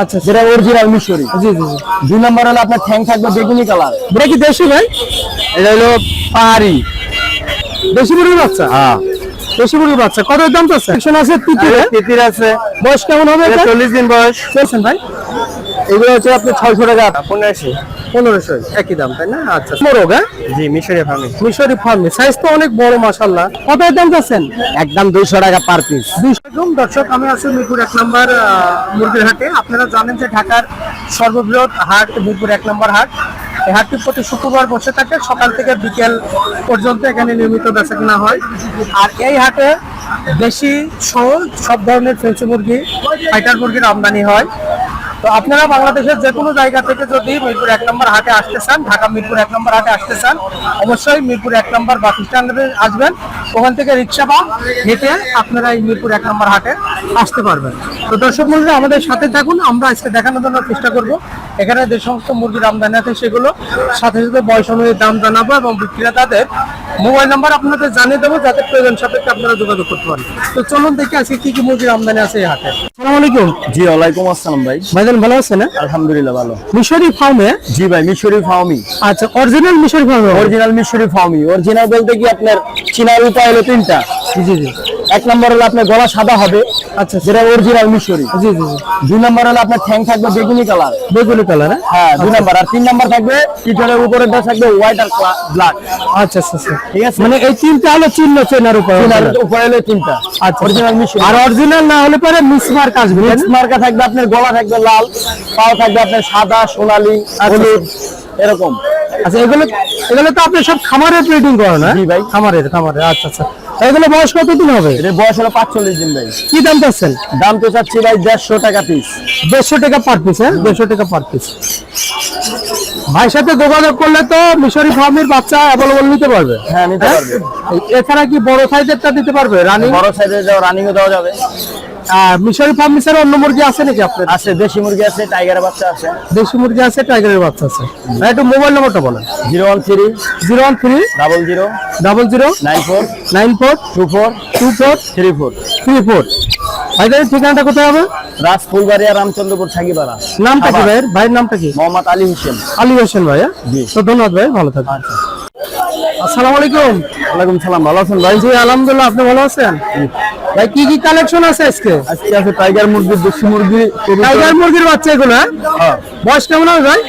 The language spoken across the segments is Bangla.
আচ্ছা যেটা অরিজিনাল মিশরি। জি জি জি। দুই নম্বর হলো আপনার ঠ্যাং থাকবে বেগুনি কালার। এটা কি দেশি ভাই? এটা হলো পাহাড়ি। দেশি মুরগির বাচ্চা? হ্যাঁ। দেশি মুরগির বাচ্চা। কত দাম তো আছে? একশো আছে তিতিরে। তিতির আছে। বয়স কেমন হবে এটা? চল্লিশ দিন বয়স। চলছেন ভাই। এগুলো হচ্ছে আপনি ছয়শো টাকা। পনেরোশি পনেরোশো একই দাম তাই না? আচ্ছা। মোরগ হ্যাঁ? জি মিশরি ফার্মি। মিশরি ফার্মে সাইজ তো অনেক বড় মাশাল্লাহ কত দাম চাচ্ছেন? একদম দুইশো টাকা পার পিস দুইশো দর্শক আমি আছি মিরপুর এক নম্বর মুরগির হাটে। আপনারা জানেন যে ঢাকার সর্ববৃহৎ হাট মিরপুর এক নম্বর হাট। এই হাটটি প্রতি শুক্রবার বসে থাকে সকাল থেকে বিকেল পর্যন্ত এখানে নিয়মিত বেচা কেনা হয়। আর এই হাটে দেশি সহ সব ধরনের ফেন্সি মুরগি ফাইটার মুরগির আমদানি হয়। তো আপনারা বাংলাদেশের যে কোনো জায়গা থেকে যদি মিরপুর এক নম্বর হাটে আসতে চান, ঢাকা মিরপুর এক নম্বর হাটে আসতে চান, অবশ্যই মিরপুর এক নম্বর বাস স্ট্যান্ডে আসবেন। ওখান থেকে রিক্সা বা হেঁটে আপনারা এই মিরপুর এক নম্বর হাটে আসতে পারবেন। তো দর্শক বন্ধুরা আমাদের সাথে থাকুন, আমরা আজকে দেখানোর জন্য চেষ্টা করব। এখানে যে সমস্ত মুরগির আমদানি আছে, সেগুলো সাথে সাথে বয়স অনুযায়ী দাম জানাব এবং বিক্রেতাদের মোবাইল নাম্বার আপনাদের জানিয়ে দেবো যাতে প্রয়োজন সাপেক্ষে আপনারা যোগাযোগ করতে পারেন। তো চলুন দেখি আজকে কি কি মুরগির আমদানি আছে হাতে হাটে। আসসালামু আলাইকুম। জি ওয়ালাইকুম আসসালাম ভাই। ভাইজান ভালো আছেন? না আলহামদুলিল্লাহ ভালো। মিশরি ফার্মে? জি ভাই মিশরি ফার্মি আচ্ছা অরিজিনাল মিশরি ফার্মে? অরিজিনাল মিশরি ফার্মি অরিজিনাল বলতে কি আপনার চিনার উপায় হলো তিনটা। জি জি জি। এক নম্বর হলো আপনার গলা সাদা হবে আচ্ছা যেটা অরিজিনাল মিশরি। জি জি দুই নম্বর হলো আপনার ঠ্যাং থাকবে বেগুনি কালার। বেগুনি কালার হ্যাঁ? দুই নম্বর। আর তিন নম্বর থাকবে পিছনের উপরে থাকবে হোয়াইট আর ব্ল্যাক আচ্ছা আচ্ছা আচ্ছা। ঠিক আছে? মানে এই তিনটা হলো চিহ্ন চেনার উপর চিনার উপরে হলো তিনটা। আচ্ছা অরিজিনাল মিশরি। আর অরিজিনাল না হলে পরে মিসমার্ক আসবে না? থাকবে আপনার গলা থাকবে লাল পাও থাকবে আপনার সাদা সোনালী হলুদ এরকম। আচ্ছা এগুলো এগুলো তো আপনি সব খামারের ব্রিডিং করেন না জি ভাই। খামারের খামারের আচ্ছা আচ্ছা। এগুলো বয়স কতদিন হবে? এর বয়স হলো পাঁচচল্লিশ দিন ভাই। কি দাম চাচ্ছেন? দাম তো চাচ্ছি ভাই দেড়শো টাকা পিস দেড়শো টাকা পার পিস হ্যাঁ? দেড়শো টাকা পার পিস ভাই সাথে যোগাযোগ করলে তো মিশরি ফার্মের বাচ্চা অ্যাভেলেবল নিতে পারবে। হ্যাঁ নিতে পারবে। এছাড়া কি বড় সাইজেরটা দিতে পারবে? রানিং বড় সাইজে রানিং রানিংও দেওয়া যাবে। মিশরি ফার্ম ছাড়া অন্য মুরগি আছে নাকি আপনার? আছে দেশি মুরগি আছে টাইগারের বাচ্চা আছে। দেশি মুরগি আছে টাইগারের বাচ্চা আছে। একটু মোবাইল নাম্বারটা বলেন। Zero one three zero one three double zero double zero nine four nine four two four two four three four. Three four. ভাইদের ঠিকানাটা কোথায় হবে? রাজ ফুলবাড়িয়া রামচন্দ্রপুর সাগিপাড়া। নামটা কি। ভাইয়ের? ভাইয়ের নামটা কি? মোহাম্মদ আলী হোসেন। আলী হোসেন ভাই হ্যাঁ? তো ধন্যবাদ ভাই ভালো থাকবেন। আচ্ছা। আসসালামু আলাইকুম। ওয়ালাইকুম সালাম ভালো আছেন ভাই? জি আলহামদুলিল্লাহ আপনি ভালো আছেন? ভাই কি কি কালেকশন আছে আজকে? আজকে আছে টাইগার মুরগি দেশি মুরগি। টাইগার মুরগির বাচ্চা এগুলো হ্যাঁ? হ্যাঁ। বয়স কেমন হবে ভাই?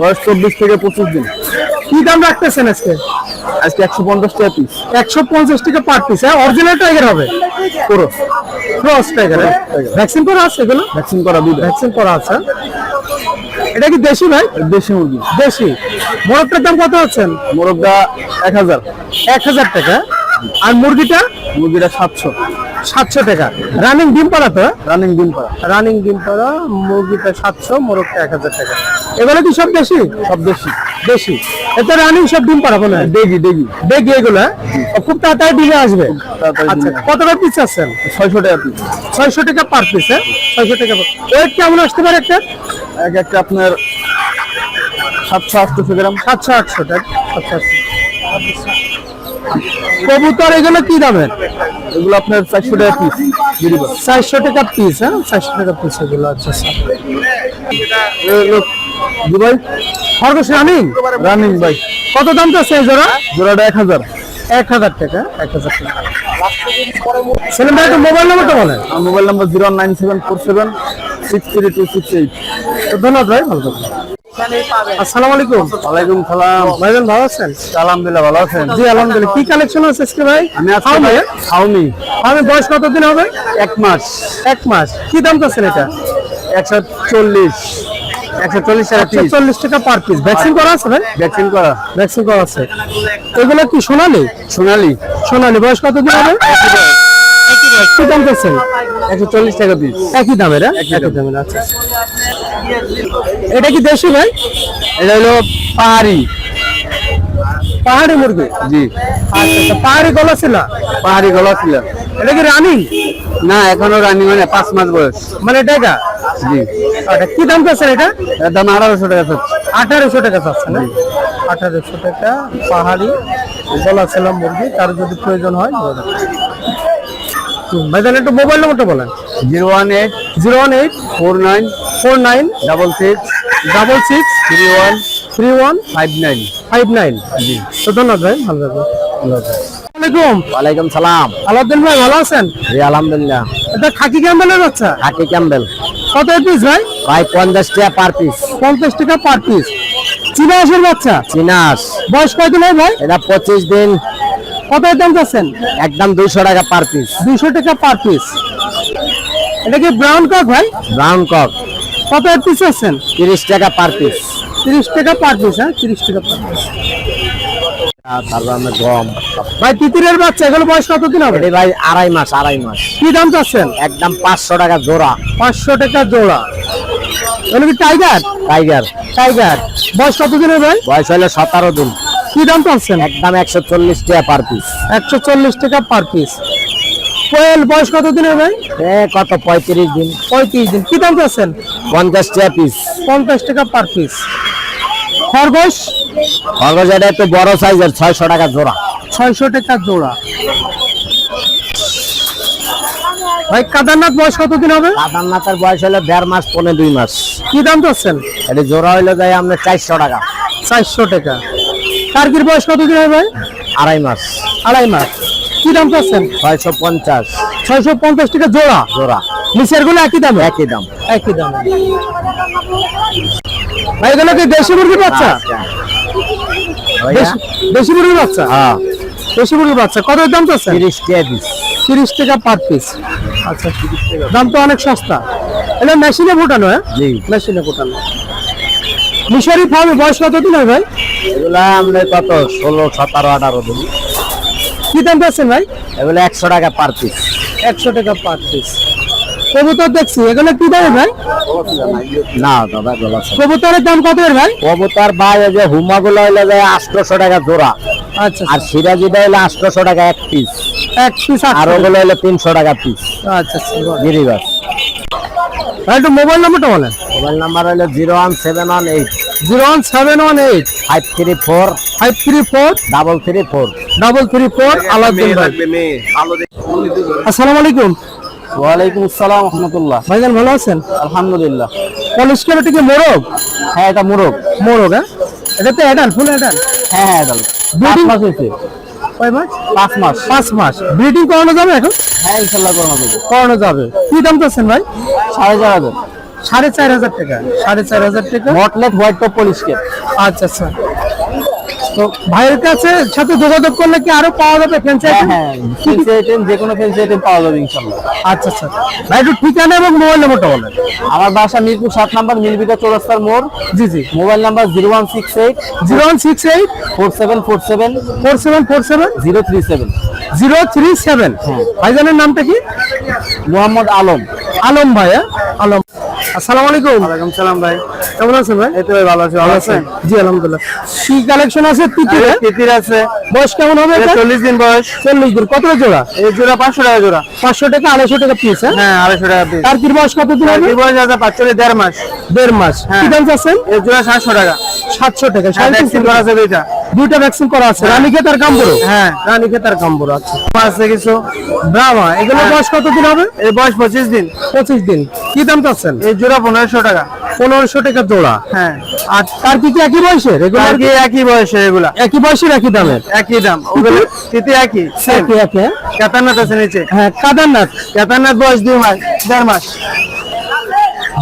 বয়স চব্বিশ থেকে পঁচিশ দিন। কি দাম রাখতেছেন আজকে? আজকে একশো পঞ্চাশ টাকা পিস একশো পঞ্চাশ টাকা পার পিস হ্যাঁ? অরিজিনাল টাইগার হবে? পুরো ক্রস টাইগার ভ্যাকসিন করা আছে এগুলো? ভ্যাকসিন করা দুধ ভ্যাকসিন করা আছে এটা কি দেশি ভাই? দেশি মুরগি। দেশি। মোরগটার দাম কত হচ্ছেন মোরগটা এক হাজার। এক হাজার টাকা আর মুরগিটা? মুরগিটা সাতশো। সাতশো টাকা। রানিং ডিম পাড়া তো? রানিং দিন পাড়া। রানিং ডিম পাড়া মুরগিটা সাতশো মোরগটা এক হাজার টাকা। এগুলো কি সব দেশি? সব দেশি। দেশি। এটা রানিং সব ডিম পাড়া মনে হয়। ডেগি ডেগি এগুলো? খুব তাড়াতাড়ি ডিমে আসবে। আচ্ছা ডিমে কত করে পিস আছেন ছয়শো টাকা পিস ছয়শো টাকা পার পিস হ্যাঁ? ছয়শো টাকা ওয়েট কেমন আসতে পারে একটা? এক একটা আপনার সাতশো আটশো গ্রাম। সাতশো আটশো টাকা আচ্ছা কবুতর এগুলো কি দামের? এগুলো আপনার চারশো টাকা পিস চারশো টাকা পিস হ্যাঁ? চারশো টাকা পিস এগুলো আচ্ছা আচ্ছা। দুবাই? খরগোশ রানিং? রানিং ভাই। কত দাম চাচ্ছে এই জোড়া? জোড়াটা এক হাজার। এক হাজার টাকা এক হাজার টাকা। সেলিম ভাই মোবাইল নাম্বারটা বলেন। আমার mobile number zero nine seven four seven six three two six eight. ধন্যবাদ ভাই ভালো থাকবেন। আসসালামু আলাইকুম। ওয়ালাইকুম সালাম। ভাইজান ভালো আছেন? আলহামদুলিল্লাহ ভালো আছেন। জি আলহামদুলিল্লাহ। কি কালেকশন আছে আজকে ভাই? আমি আজকে খাওনি? খাওনি বয়স কতদিন হবে? এক মাস। এক মাস। কি দাম চাচ্ছেন এটা? একশো চল্লিশ। একশো চল্লিশ টাকা একশো চল্লিশ টাকা পার পিস ভ্যাকসিন করা আছে ভাই? ভ্যাকসিন করা। ভ্যাকসিন করা আছে। এগুলো কি সোনালি? সোনালি। সোনালি। বয়স কতদিন হবে? কি দাম চাচ্ছেন? একশো চল্লিশ টাকা পিস একই দামের হ্যাঁ? একই একই দামের আচ্ছা। এটা কি দেশি ভাই? এটা হলো পাহাড়ি। পাহাড়ি মুরগি? জি। আচ্ছা পাহাড়ি গলা ছিল পাহাড়ি গলা ছিল এটা কি রানিং? না এখনও রানি মানে পাঁচ মাস বয়স। মানে এটা জি। আচ্ছা কি দাম চাচ্ছেন এটা? দাম আঠারোশো টাকা আছে আঠারোশো টাকা চাচ্ছে না? আঠারোশো টাকা পাহাড়ি গলা ছিলাম মুরগি? তার যদি প্রয়োজন হয় ভাই তাহলে একটু মোবাইল নম্বরটা বলেন। Zero one eight zero one eight four nine four nine double six double six three one three one five nine five nine জি। তো ধন্যবাদ ভাই ভালো থাকবেন। আসসালামাইকুম ওয়ালাইকুম সালাম। আলাউদ্দিন ভাই ভালো আছেন? জি আলহামদুলিল্লাহ। এটা খাকি ক্যাম্বেলের বাচ্চা? হাকি ক্যাম্বেল। কত পিস ভাই? প্রায় পঞ্চাশ টাকা পার পিস পঞ্চাশ টাকা পার পিস চীনা হাঁসের বাচ্চা? চিনাস বয়স কয়দিন হয় ভাই? এটা পঁচিশ দিন। কত দাম চাচ্ছেন? একদম দুইশো টাকা পার পিস দুইশো টাকা পার পিস এটা কি ব্রাউন কক ভাই? ব্রাউন কক কত পিস আছেন? তিরিশ টাকা পার পিস তিরিশ টাকা পার পিস হ্যাঁ? তিরিশ টাকা পার পিস তারপর আমরা গম। ভাই তিতিরের বাচ্চা এগুলো বয়স কতদিন হবে? ভাই আড়াই মাস আড়াই মাস। কি দাম চাচ্ছেন? একদম পাঁচশো টাকা জোড়া। পাঁচশো টাকা জোড়া। এগুলো কি টাইগার টাইগার টাইগার বয়স বয়স হলে সতেরো দিন। কি দাম চাচ্ছেন? একদম একশো চল্লিশ টাকা পার পিস একশো চল্লিশ টাকা পার পিস কোয়েল বয়স কতদিনের ভাই? কত পঁয়ত্রিশ দিন। পঁয়ত্রিশ দিন। কি দাম চাচ্ছেন? পঞ্চাশ টাকা পিস পঞ্চাশ টাকা পার পিস খরগোশ? খরগোশ এটা একটু বড় সাইজের ছয়শো টাকা জোড়া। ছয়শো টাকা জোড়া। ভাই কাদারনাথ বয়স কতদিন হবে? কাদারনাথের বয়স হলে দেড় মাস পনেরো দুই মাস। কি দাম চাচ্ছেন? এটি জোড়া হইলে যায় আপনার চারশো টাকা। চারশো টাকা। টার্কির বয়স কতদিন হবে ভাই? আড়াই মাস। আড়াই মাস। কি দাম চাচ্ছেন? ছয়শো পঞ্চাশ। ছয়শো পঞ্চাশ টাকা জোড়া। জোড়া। নিচেরগুলো একই দাম? একই দাম। একই দাম। ভাই এগুলো কি দেশি মুরগির বাচ্চা? ওইটা? দেশি- মুরগির বাচ্চা? হ্যাঁ। দেশি মুরগির বাচ্চা। কত দাম চাচ্ছেন তিরিশ টাকা পিস। তিরিশ টাকা পার পিস। আচ্ছা দাম তো অনেক সস্তা। এটা মেশিনে ফোটানো হ্যাঁ? জি। মেশিনে ফোটানো। মিশরি ফার্মে বয়স কতদিন হয় ভাই? এগুলা আমরা কত? ষোলো সতেরো আঠারো দিন। কি দাম পাচ্ছেন ভাই? এগুলো একশো টাকা পার পিস। একশো টাকা পার পিস। কবুতর দেখছি এগুলো কি দামে ভাই? না দাদা কবুতরের দাম কত ভাই? কবুতর এই যে হুমা গুলো হইলে যায় আটশোশো টাকা জোড়া আচ্ছা আর সিরাজিটা হইলে আটশোশো টাকা এক পিস এক পিস আর ওগুলো হইলে তিনশো টাকা পিস আচ্ছা আচ্ছা। গিরিবাস। ভাই একটু মোবাইল নাম্বারটা বলেন। মোবাইল নাম্বার হইলে zero one seven one eight. Zero one seven one eight. Five three four. Five three four. Double three four. Double three four Alauddin ভাই। আসসালামু আলাইকুম। ওয়ালাইকুম আসসালাম রহমতুল্লাহ। ভাইজান ভালো আছেন? আলহামদুলিল্লাহ। কলেজ কেন কি মোরগ? হ্যাঁ এটা মুরগ। মোরগ হ্যাঁ? এটা তো অ্যাডাল ফুল অ্যাডাল হ্যাঁ হ্যাঁ এটা Breeding- মাস হয়েছে। কয় মাস? পাঁচ মাস। পাঁচ মাস। ব্রিডিং করানো যাবে এখন? হ্যাঁ ইনশাল্লাহ করানো যাবে। করানো যাবে। কি দাম চাচ্ছেন ভাই? সাড়ে চার হাজার। সাড়ে চার হাজার টাকা। সাড়ে চার হাজার টাকা। মটলেট হোয়াইট টপ পলিশকে আচ্ছা আচ্ছা। তো ভাইয়ের কাছে সাথে যোগাযোগ করলে কি আরও পাওয়া যাবে ফ্যান্সি হ্যাঁ হ্যাঁ ফেন্সি আইটেম যে কোনো ফেন্সি আইটেম পাওয়া যাবে ইনশাল্লাহ। আচ্ছা আচ্ছা। ভাই একটু ঠিকানা এবং মোবাইল নাম্বারটা বলেন। আমার বাসা মিরপুর সাত নাম্বার মিলবিকা চৌরাস্তার মোড়। জি জি। Mobile number zero one six eight. Zero one six eight? Four seven four seven. Four seven four seven? Zero three seven. Zero three seven. ভাইজানের নামটা কি? মোহাম্মদ আলম। আলম ভাই হ্যাঁ? আলম। আসসালামু আলাইকুম। ওয়ালাইকুম সালাম ভাই। কেমন আছেন ভাই? এই তো ভাই ভালো আছি ভালো আছেন? জি আলহামদুলিল্লাহ। কি কালেকশন আছে? তিতিরে তিতির আছে। বয়স কেমন হবে এটা? চল্লিশ দিন বয়স। চল্লিশ দিন। কত জোড়া? এই জোড়া পাঁচশো টাকা জোড়া। পাঁচশো টাকা আড়াইশো টাকা পিস হ্যাঁ? হ্যাঁ আড়াইশো টাকা পিস তার কি বয়স কত দিন হবে? বয়স আছে পাঁচচল্লিশ দেড় মাস। দেড় মাস। কি দাম চাচ্ছেন? এই জোড়া সাতশো টাকা। সাতশো টাকা। সাড়ে ভ্যাকসিন তিনশো করা টাকা। আছে দুইটা। দুইটা ভ্যাকসিন করা আছে। রানীকে তার কাম্বুরো হ্যাঁ রানীকে তার কাম্বুরো আচ্ছা আছে কিছু ব্রাহ্মা এগুলো বয়স কত দিন হবে? এই বয়স পঁচিশ দিন। পঁচিশ দিন। কি দাম চাচ্ছেন? এই জোড়া পনেরোশো টাকা। পনেরোশো টাকা জোড়া। হ্যাঁ। আর তার কি কি একই বয়সের এগুলো কি একই বয়সের এগুলা? একই বয়সের একই দামের? একই দাম। ওগুলো তিতি একই। একই একই হ্যাঁ? কেতারনাথ আছে নিচে। হ্যাঁ কাদারনাথ। কেতারনাথ বয়স দুই মাস দেড় মাস।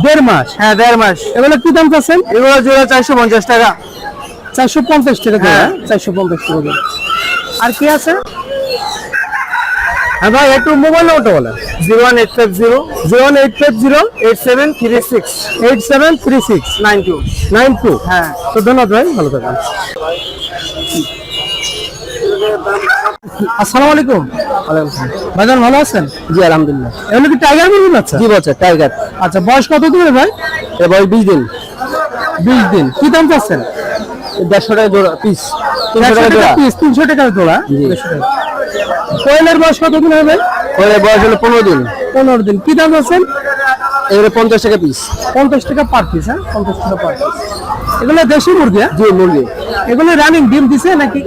দেড় মাস? হ্যাঁ দেড় মাস। এগুলো কি দাম চাচ্ছেন? এগুলো জোড়া চারশো পঞ্চাশ টাকা। চারশো পঞ্চাশ টাকা জোড়া হ্যাঁ। চারশো পঞ্চাশ টাকা জোড়া আর কি আছে? হ্যাঁ ভাই একটু মোবাইল নাম্বারটা বলেন। Zero one eight five zero. Zero one eight five zero. Eight seven three six. Eight seven three six. Nine two. Nine two. হ্যাঁ। তো ধন্যবাদ ভাই ভালো থাকবেন। আসসালামু আলাইকুম। ভাইজান ভালো আছেন? জি আলহামদুলিল্লাহ। এগুলো কি টাইগার মুরগি বাচ্চা? কি বলছে টাইগার আচ্ছা বয়স কত দিন ভাই? এ বয়স বিশ দিন। বিশ দিন। কি দাম চাচ্ছেন? দেড়শো টাকা জোড়া পিস তিনশো টাকা টাকা জোড়া। পিস তিনশো টাকা জোড়া? কোয়েলের বয়স কত দিন হবে? ওর বয়স হলো পনেরো দিন। পনেরো দিন। কি দাম আছেন? এগুলো পঞ্চাশ টাকা পিস পঞ্চাশ টাকা পার পিস হ্যাঁ? পঞ্চাশ টাকা পার পিস এগুলো দেশি মুরগি হ্যাঁ? জি মুরগি। এগুলো রানিং ডিম দিছে নাকি?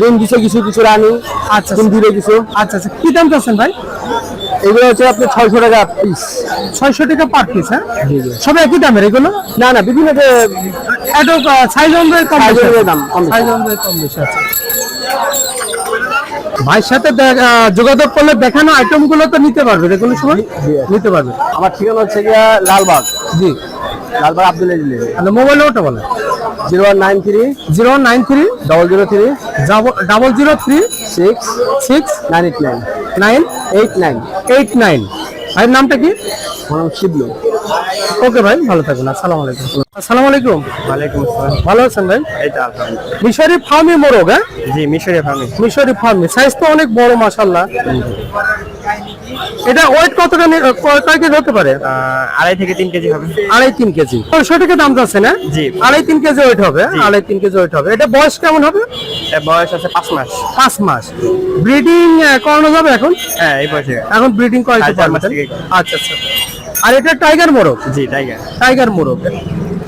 ডিম দিছে কিছু কিছু রানি আচ্ছা ডিম দিলে কিছু। আচ্ছা আচ্ছা। কি দাম চাচ্ছেন ভাই? এগুলো হচ্ছে আপনি ছয়শো টাকা পিস ছয়শো টাকা পার পিস হ্যাঁ? সব একই দামের এগুলো? না না বিভিন্ন একটু সাইজ অনুযায়ী কম দাম কম সাইজ অনুযায়ী কম বেশি আছে। ভাইয়ের সাথে যোগাযোগ করলে দেখানো আইটেমগুলো তো নিতে পারবে যে কোনো সময় নিতে পারবে। আমার ঠিকানা হচ্ছে গিয়া লালবাগ। জি। লালবাগ আব্দুল মোবাইল ওটা বলে zero nine three zero nine three double zero three double zero three six six nine eight nine nine eight nine eight nine ভাইয়ের নামটা কি? আমার নাম শিবলু। ওকে ভাই ভালো থাকুন আসসালামু আলাইকুম। আসসালামু আলাইকুম। ওয়ালাইকুম আসসালাম। ভালো আছেন ভাই? এই তো আলহামদুলিল্লাহ। মিশরি ফার্মি মোরগ হ্যাঁ? জি মিশরে ফার্মি। মিশরি ফার্মি। সাইজ তো অনেক বড় মাশাল্লাহ এটা ওয়েট কতটা নি- কয় কেজি হতে পারে? আড়াই থেকে তিন কেজি হবে। আড়াই তিন কেজি। ছয়শো টাকা দাম যাচ্ছে না? জি। আড়াই তিন কেজি ওয়েট হবে আড়াই তিন কেজি ওয়েট হবে। এটা বয়স কেমন হবে? বয়স আছে পাঁচ মাস। পাঁচ মাস। ব্রিডিং করানো যাবে এখন? হ্যাঁ এই বয়সে। এখন ব্রিডিং করাইতে পারবেন। আচ্ছা আচ্ছা। আর এটা টাইগার মোরগ? জি টাইগার টাইগার মোরগ।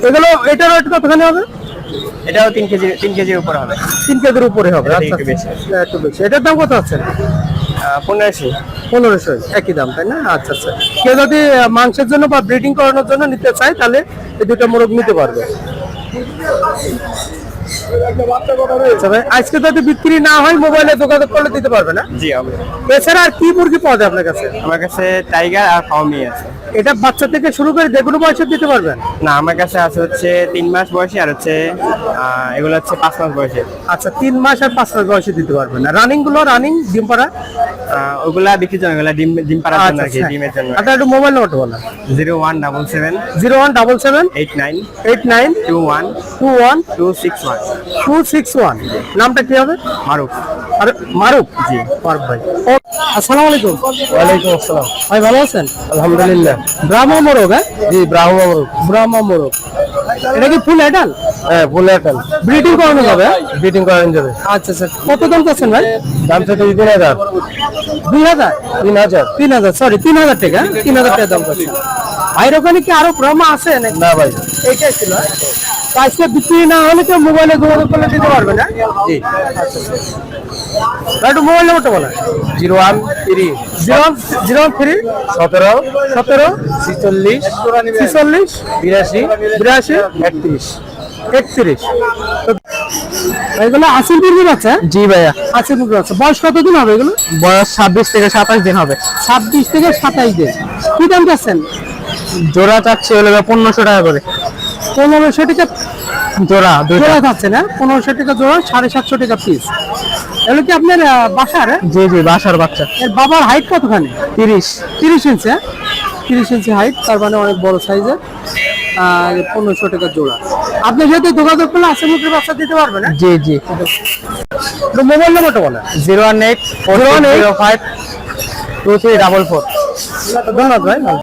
এগুলো এটার ওয়েট কতখানি হবে? এটাও তিন কেজি তিন কেজির উপরে হবে। তিন কেজির উপরে হবে। আচ্ছা। আচ্ছা, একটু বেশি। এটার দাম কত আছে? পনেরোশো। পনেরোশো একই দাম তাই না? আচ্ছা আচ্ছা। কেউ যদি মাংসের জন্য বা ব্রিডিং করানোর জন্য নিতে চায় তাহলে এই দুটো মোরগ নিতে পারবে। আচ্ছা আজকে যদি বিক্রি না হয় মোবাইলে যোগাযোগ করলে দিতে পারবে না? জি এছাড়া আর কি মুরগি পাওয়া যায় আপনার কাছে? আমার কাছে টাইগার আর ফাউমি আছে। এটা বাচ্চা থেকে শুরু করে যে কোনো বয়সে দিতে পারবেন? না আমার কাছে আছে হচ্ছে তিন মাস বয়সে আর হচ্ছে এগুলো হচ্ছে পাঁচ মাস বয়সে। আচ্ছা তিন মাস আর পাঁচ মাস বয়সে দিতে পারবেন। না রানিংগুলো রানিং ডিম পাড়া? ওগুলা বিক্রির জন্য ওগুলা ডিম ডিম পাড়ার জন্য আর কি ডিমের জন্য। আচ্ছা একটু মোবাইল নম্বরটা বলেন zero one double seven zero one double seven eight nine eight nine two one two one two six one. Two six one. নামটা কি হবে? মারুফ। আর মারুফ? জি ভাই। আসসালামু আলাইকুম। ওয়ালাইকুম আসসালাম। ভাই ভালো আছেন? আলহামদুলিল্লাহ। ব্রাহ্মা মোরগ হ্যাঁ? জি ব্রাহ্ম মারুফ ব্রাহ্মা মোরগ। এটা কি ফুল অ্যাডাল? হ্যাঁ ফুল ব্রিডিং করানো যাবে হ্যাঁ? বিটিং করেন যাবে। আচ্ছা আচ্ছা। কত দাম চাচ্ছেন ভাই? দাম থেকে তিন হাজার। দুই হাজার? তিন হাজার। তিন হাজার সরি তিন হাজার টাকা হ্যাঁ? তিন হাজার টাকা দাম চাচ্ছেন ভাইয়ের ওখানে কি আরও ব্রাহ্মা আছে না ভাই। এইটাই ছিল হ্যাঁ? আজকে বিক্রি না হলে তো মোবাইলে যোগাযোগ করলে দিতে পারবে না জি। একটু মোবাইল নম্বরটা বলেন। Zero one three. Zero zero three? সতেরো। সতেরো? ছিচল্লিশ। ছিচল্লিশ? বিরাশি। বিরাশি? একত্রিশ। একত্রিশ। এগুলো আশির মুরগি বাচ্চা জি ভাইয়া। আশির মুরগি বাচ্চা বয়স কতদিন হবে এগুলো? বয়স ছাব্বিশ থেকে সাতাশ দিন হবে। ছাব্বিশ থেকে সাতাইশ দিন। কি দাম চাচ্ছেন? জোড়া চাচ্ছে হলো পনেরোশো টাকা করে। পনেরোশো টাকা জোড়া জোড়া যাচ্ছে না? পনেরোশো টাকা জোড়া সাড়ে সাতশো টাকা পিস এগুলো কি আপনার বাসার? জি জি বাসার বাচ্চা। এর বাবার হাইট কতখানি? তিরিশ। তিরিশ ইঞ্চি হ্যাঁ? তিরিশ ইঞ্চি হাইট তার মানে অনেক বড় সাইজের আর পনেরোশো টাকা জোড়া। আপনি যেহেতু যোগাযোগ করলে আশি মুখের বাচ্চা দিতে পারবেন না? জি জি। মোবাইল নাম্বারটা বলেন। Zero one eight four eight zero five two three double four. ধন্যবাদ ভাই